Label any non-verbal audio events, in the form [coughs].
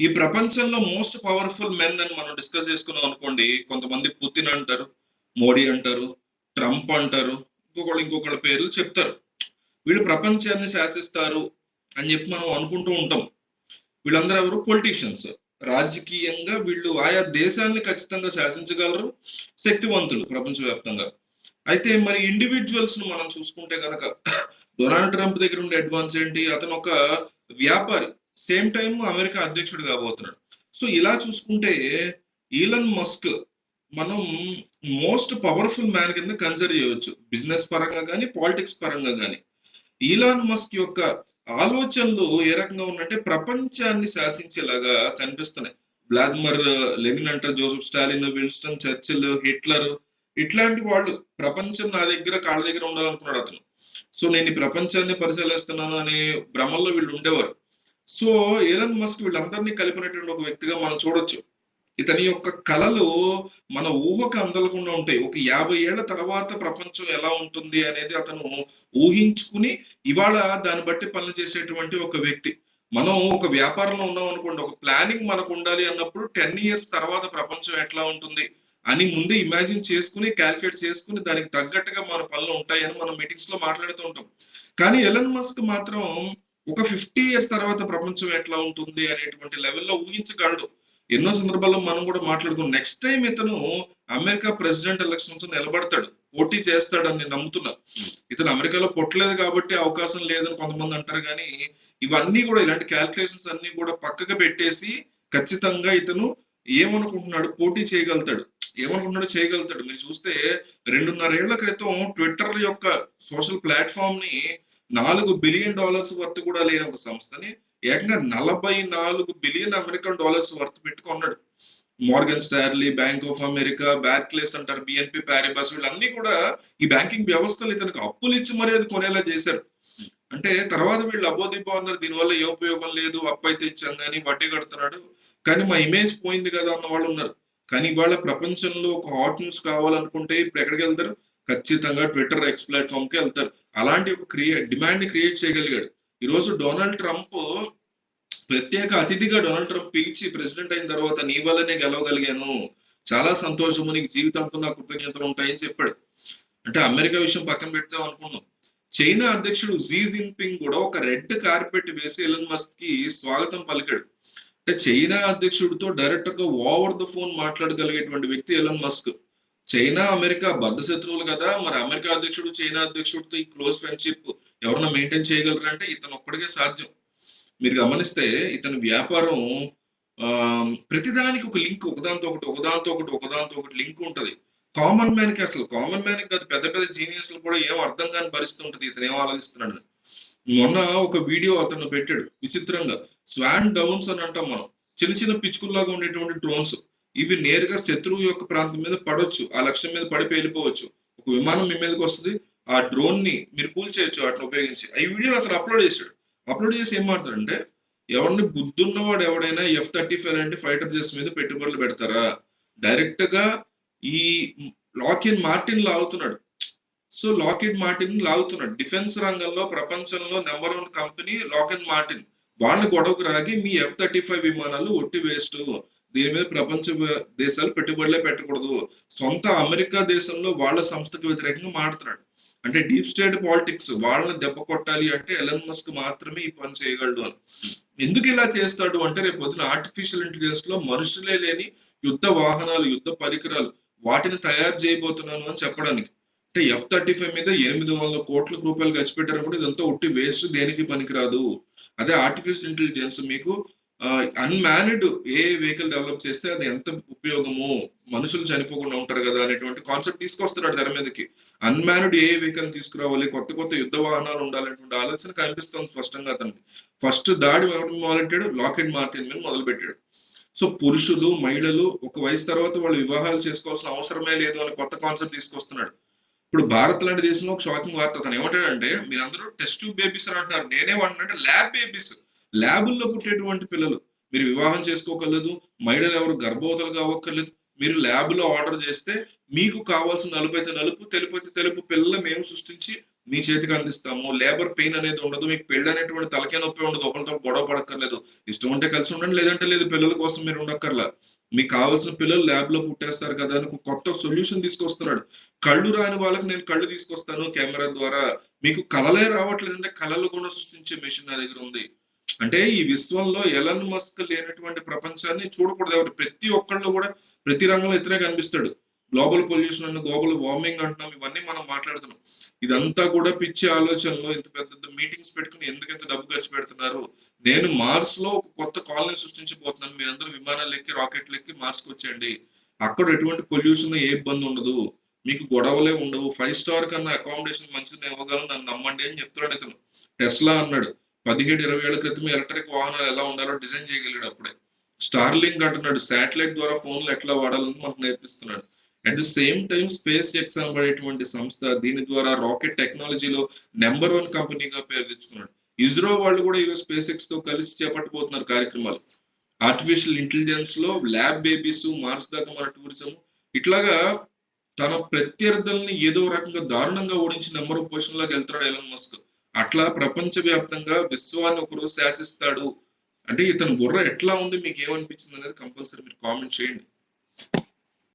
ఈ ప్రపంచంలో most powerful men అని మనం డిస్కస్ చేసుకున్నాం అనుకోండి కొంతమంది పుతిన్ అంటారు మోడీ అంటారు ట్రంప్ అంటారు ఇంకొకళ్ళు ఇంకొకళ్ళ పేర్లు చెప్తారు. వీళ్ళు ప్రపంచాన్ని శాసిస్తారు అని చెప్పి మనం అనుకుంటూ ఉంటాం. వీళ్ళందరూ ఎవరు? పొలిటీషియన్స్. రాజకీయంగా వీళ్ళు ఆయా దేశాన్ని ఖచ్చితంగా శాసించగలరు శక్తివంతులు ప్రపంచవ్యాప్తంగా. అయితే మరి ఇండివిజువల్స్ను మనం చూసుకుంటే కనుక [coughs] డొనాల్డ్ ట్రంప్ దగ్గర ఉండే అడ్వాన్స్ ఏంటి? అతను ఒక వ్యాపారి. సేమ్ టైం అమెరికా అధ్యక్షుడు కాబోతున్నాడు. సో ఇలా చూసుకుంటే ఈలన్ మస్క్ మనం మోస్ట్ పవర్ఫుల్ మ్యాన్ కింద కన్సిడర్ చేయవచ్చు. బిజినెస్ పరంగా కానీ పాలిటిక్స్ పరంగా కానీ ఈలాన్ మస్క్ యొక్క ఆలోచనలు ఏ రకంగా ఉన్నట్టే ప్రపంచాన్ని శాసించేలాగా కనిపిస్తున్నాయి. వ్లాదిమర్ లెనిన్ అంటారు Joseph Stalin Winston Churchill Hitler. ఇట్లాంటి వాళ్ళు ప్రపంచం నా దగ్గర కాళ్ళ దగ్గర ఉండాలనుకున్నాడు అతను. సో నేను ఈ ప్రపంచాన్ని పరిశీలిస్తున్నాను అనే భ్రమల్లో వీళ్ళు ఉండేవారు. సో ఏలన్ మస్క్ వీళ్ళందరినీ కలిపినటువంటి ఒక వ్యక్తిగా మనం చూడొచ్చు. ఇతని యొక్క కళలు మన ఊహకు అందలకుండా ఉంటాయి. ఒక యాభై ఏళ్ళ తర్వాత ప్రపంచం ఎలా ఉంటుంది అనేది అతను ఊహించుకుని ఇవాళ దాన్ని బట్టి పనులు చేసేటువంటి ఒక వ్యక్తి. మనం ఒక వ్యాపారంలో ఉన్నాం అనుకోండి ఒక ప్లానింగ్ మనకు ఉండాలి అన్నప్పుడు టెన్ ఇయర్స్ తర్వాత ప్రపంచం ఎట్లా ఉంటుంది అని ముందే ఇమాజిన్ చేసుకుని క్యాల్కులేట్ చేసుకుని దానికి తగ్గట్టుగా మన పనులు ఉంటాయని మనం మీటింగ్స్లో మాట్లాడుతూ ఉంటాం. కానీ ఎలన్ మస్క్ మాత్రం ఒక ఫిఫ్టీ ఇయర్స్ తర్వాత ప్రపంచం ఎట్లా ఉంటుంది అనేటువంటి లెవెల్లో ఊహించగలడు. ఎన్నో సందర్భాల్లో మనం కూడా మాట్లాడుకున్నాం. నెక్స్ట్ టైం ఇతను అమెరికా ప్రెసిడెంట్ ఎలక్షన్స్ నిలబడతాడు. పోటీ చేస్తాడని నేను నమ్ముతున్నా. ఇతను అమెరికాలో పొట్టలేదు కాబట్టి అవకాశం లేదని కొంతమంది అంటారు కానీ ఇవన్నీ కూడా ఇలాంటి క్యాల్కులేషన్స్ అన్ని కూడా పక్కకు పెట్టేసి ఖచ్చితంగా ఇతను ఏమనుకుంటున్నాడు? పోటీ చేయగలుగుతాడు. ఏమనుకుంటున్నాడు చేయగలుగుతాడు. మీరు చూస్తే రెండున్నర ఏళ్ళ క్రితం ట్విట్టర్ యొక్క సోషల్ ప్లాట్ఫామ్ని నాలుగు బిలియన్ డాలర్స్ వర్త్ కూడా లేని ఒక సంస్థని ఏకంగా నలభై నాలుగు బిలియన్ అమెరికన్ డాలర్స్ వర్త్ పెట్టుకున్నాడు. Morgan Stanley bank of America Barclays అంటారు బిఎన్పి ప్యారిబస్ వీళ్ళన్నీ కూడా ఈ బ్యాంకింగ్ వ్యవస్థలు ఇతనికి అప్పులు ఇచ్చి మరీ అది కొనేలా చేశారు. అంటే తర్వాత వీళ్ళు అబోదిబ్బో అన్నారు దీనివల్ల ఏ ఉపయోగం లేదు అప్పు అయితే ఇచ్చాం కానీ వడ్డీ కడుతున్నాడు. కానీ మా ఇమేజ్ పోయింది కదా అన్న వాళ్ళు ఉన్నారు. కానీ ఇవాళ ప్రపంచంలో ఒక హాట్ న్యూస్ కావాలనుకుంటే ఇప్పుడు ఎక్కడికి వెళ్తారు? ఖచ్చితంగా ట్విట్టర్ ఎక్స్ ప్లాట్ఫామ్కి వెళ్తారు. అలాంటి ఒక క్రియే డిమాండ్ని క్రియేట్ చేయగలిగాడు. ఈరోజు డొనాల్డ్ ట్రంప్ ప్రత్యేక అతిథిగా డొనాల్డ్ ట్రంప్ పిలిచి ప్రెసిడెంట్ అయిన తర్వాత నీ వల్లనే గెలవగలిగాను. చాలా సంతోషము నీకు జీవితంతో నా కృతజ్ఞతలు ఉంటాయని చెప్పాడు. అంటే అమెరికా విషయం పక్కన పెడతాం అనుకున్నాం. చైనా అధ్యక్షుడు జీ జిన్పింగ్ కూడా ఒక రెడ్ కార్పెట్ వేసి ఎలన్ మస్క్కి స్వాగతం పలికాడు. అంటే చైనా అధ్యక్షుడితో డైరెక్ట్గా ఓవర్ ద ఫోన్ మాట్లాడగలిగేటువంటి వ్యక్తి ఎలన్ మస్క్ చైనా అమెరికా బద్ద శత్రువులు కదా. మరి అమెరికా అధ్యక్షుడు చైనా అధ్యక్షుడితో ఈ క్లోజ్ ఫ్రెండ్షిప్ ఎవరన్నా మెయింటైన్ చేయగలరు అంటే ఇతను ఒక్కడికే సాధ్యం. మీరు గమనిస్తే ఇతని వ్యాపారం ఆ ప్రతిదానికి ఒక లింక్ ఒకదాంతో ఒకటి ఒకదాంతో ఒకటి ఒకదాంతో ఒకటి లింక్ ఉంటుంది. కామన్ మ్యాన్కి అసలు కామన్ మ్యాన్కి కాదు పెద్ద పెద్ద జీనియస్ కూడా ఏం అర్థం కాని పరిస్థితి ఉంటుంది ఇతను ఏం ఆలోచిస్తున్నాడు మొన్న ఒక వీడియో అతను పెట్టాడు విచిత్రంగా. స్వాన్ డౌన్స్ అని అంటాం మనం. చిన్న చిన్న పిచ్చుకుల్లాగా ఉండేటువంటి డ్రోన్స్. ఇవి నేరుగా శత్రువు యొక్క ప్రాంతం మీద పడవచ్చు ఆ లక్ష్యం మీద పడి వెళ్ళిపోవచ్చు ఒక విమానం మీ మీదకి వస్తుంది ఆ డ్రోన్ని మీరు కూల్ చేయొచ్చు వాటిని ఉపయోగించి. ఈ వీడియో అతను అప్లోడ్ చేశాడు. అప్లోడ్ చేసి ఏం మాట్లాడంటే ఎవరిని బుద్ధున్నవాడు ఎవడైనా ఎఫ్ థర్టీ ఫైవ్ లాంటి ఫైటర్ జెట్స్ మీద పెట్టుబడులు పెడతారా? డైరెక్ట్గా ఈ లాకిన్ మార్టిన్ లాగుతున్నాడు. సో లాకిడ్ మార్టిన్ లాగుతున్నాడు. డిఫెన్స్ రంగంలో ప్రపంచంలో number one company Lockheed Martin వాళ్ళని గొడవకు రాగి మీ ఎఫ్ థర్టీ ఫైవ్ విమానాలు ఒట్టి వేస్ట్ దీని మీద ప్రపంచ దేశాలు పెట్టుబడులే పెట్టకూడదు. సొంత అమెరికా దేశంలో వాళ్ళ సంస్థకు వ్యతిరేకంగా మాడుతున్నాడు అంటే డీప్ స్టేట్ పాలిటిక్స్ వాళ్ళని దెబ్బ కొట్టాలి అంటే ఎలన్ మస్క్ మాత్రమే ఈ పని చేయగలడు అని. ఎందుకు ఇలా చేస్తాడు అంటే రేపు పొద్దున ఆర్టిఫిషియల్ ఇంటెలిజెన్స్లో మనుషులే లేని యుద్ధ వాహనాలు యుద్ధ పరికరాలు వాటిని తయారు చేయబోతున్నాను అని చెప్పడానికి. అంటే ఎఫ్ థర్టీ ఫైవ్ మీద ఎనిమిది వందల కోట్ల రూపాయలు ఖర్చు పెట్టారు కూడా ఇదంతా ఒట్టి వేస్ట్ దేనికి పనికిరాదు. అదే ఆర్టిఫిషియల్ ఇంటెలిజెన్స్ మీకు అన్మానిడ్ ఏ వెహికల్ డెవలప్ చేస్తే అది ఎంత ఉపయోగము మనుషులు చనిపోకుండా ఉంటారు కదా అనేటువంటి కాన్సెప్ట్ తీసుకొస్తున్నాడు తెర మీదకి. అన్మానిడ్ ఏ వెహికల్ తీసుకురావాలి కొత్త కొత్త యుద్ధ వాహనాలు ఉండాలనేటువంటి ఆలోచన కనిపిస్తుంది స్పష్టంగా అతనికి. ఫస్ట్ దాడి మొదలెట్టాడు లాకెట్ మార్టిన్ మీద మొదలు పెట్టాడు సో పురుషులు మహిళలు ఒక వయసు తర్వాత వాళ్ళు వివాహాలు చేసుకోవాల్సిన అవసరమే లేదు అని కొత్త కాన్సెప్ట్ తీసుకొస్తున్నాడు. ఇప్పుడు భారత్ లాంటి దేశంలో ఒక షాకింగ్ వార్త అతను ఏమంటాడంటే మీరందరూ టెస్ట్ ట్యూబ్ బేబీస్ అని అంటున్నారు. నేనే అంటే ల్యాబ్ బేబీస్ ల్యాబుల్లో పుట్టేటువంటి పిల్లలు మీరు వివాహం చేసుకోకర్లేదు మహిళలు ఎవరు గర్భవతులు కావక్కర్లేదు మీరు ల్యాబ్లో ఆర్డర్ చేస్తే మీకు కావాల్సిన నలుపు అయితే నలుపు తెలుపు అయితే తెలుపు పిల్లలు మేము సృష్టించి మీ చేతికి అందిస్తాము. లేబర్ పెయిన్ అనేది ఉండదు మీకు పెళ్ళి అనేటువంటి తలకే నొప్పి ఉండదు ఒకరితో గొడవ పడక్కర్లేదు. ఇష్టం ఉంటే కలిసి ఉండండి లేదంటే లేదు పిల్లల కోసం మీరు ఉండక్కర్లా. మీకు కావాల్సిన పిల్లలు ల్యాబ్లో పుట్టేస్తారు కదా అని కొత్త సొల్యూషన్ తీసుకొస్తున్నాడు. కళ్ళు రాని వాళ్ళకి నేను కళ్ళు తీసుకొస్తాను కెమెరా ద్వారా. మీకు కళలే రావట్లేదంటే కళలు కూడా సృష్టించే మెషిన్ నా దగ్గర ఉంది. అంటే ఈ విశ్వంలో ఎలన్ మస్క్ లేనటువంటి ప్రపంచాన్ని చూడకూడదు. ఎవరు ప్రతి ఒక్కళ్ళు కూడా ప్రతి రంగంలో ఇతనే కనిపిస్తాడు. గ్లోబల్ పొల్యూషన్ అన్న గ్లోబల్ వార్మింగ్ అంటున్నాం ఇవన్నీ మనం మాట్లాడుతున్నాం. ఇదంతా కూడా పిచ్చి ఆలోచనలో ఇంత పెద్ద మీటింగ్స్ పెట్టుకుని ఎందుకు ఇంత డబ్బు ఖర్చు పెడుతున్నారు? నేను మార్స్లో ఒక కొత్త కాలనీ సృష్టించబోతున్నాను. మీరందరూ విమానాలు ఎక్కి రాకెట్లు ఎక్కి మార్స్కి వచ్చేయండి. అక్కడ ఎటువంటి పొల్యూషన్ ఏ ఇబ్బంది ఉండదు. మీకు గొడవలే ఉండవు. ఫైవ్ స్టార్ కన్నా అకామిడేషన్ మంచిది ఇవ్వగలను నన్ను నమ్మండి అని చెప్తున్నాడు ఇతను. టెస్లా అన్నాడు. పదిహేడు ఇరవై ఏళ్ళ క్రితం ఎలక్ట్రిక్ వాహనాలు ఎలా ఉండాలో డిజైన్ చేయగలిగాడు అప్పుడే. స్టార్లింక్ అంటున్నాడు శాటిలైట్ ద్వారా ఫోన్లు ఎట్లా వాడాలని మనకు నేర్పిస్తున్నాడు. At the same time SpaceX అనబడేటువంటి సంస్థ దీని ద్వారా రాకెట్ టెక్నాలజీలో నెంబర్ వన్ కంపెనీగా పేరు తెచ్చుకున్నాడు. ఇస్రో వాళ్ళు కూడా ఈరోజు స్పేస్ ఎక్స్తో కలిసి చేపట్టబోతున్నారు కార్యక్రమాలు. ఆర్టిఫిషియల్ ఇంటెలిజెన్స్లో ల్యాబ్ బేబీస్ మార్స్ దాకా మన టూరిజం. ఇట్లాగా తన ప్రత్యర్థుల్ని ఏదో రకంగా దారుణంగా ఓడించి నెంబర్ పొజిషన్లోకి వెళ్తున్నాడు ఎలన్ మస్క్ అట్లా ప్రపంచవ్యాప్తంగా విశ్వాన్ని ఒకరోజు శాసిస్తాడు. అంటే ఇతని బుర్ర ఎట్లా ఉంది మీకు ఏమనిపించింది అనేది కంపల్సరీ మీరు కామెంట్ చేయండి.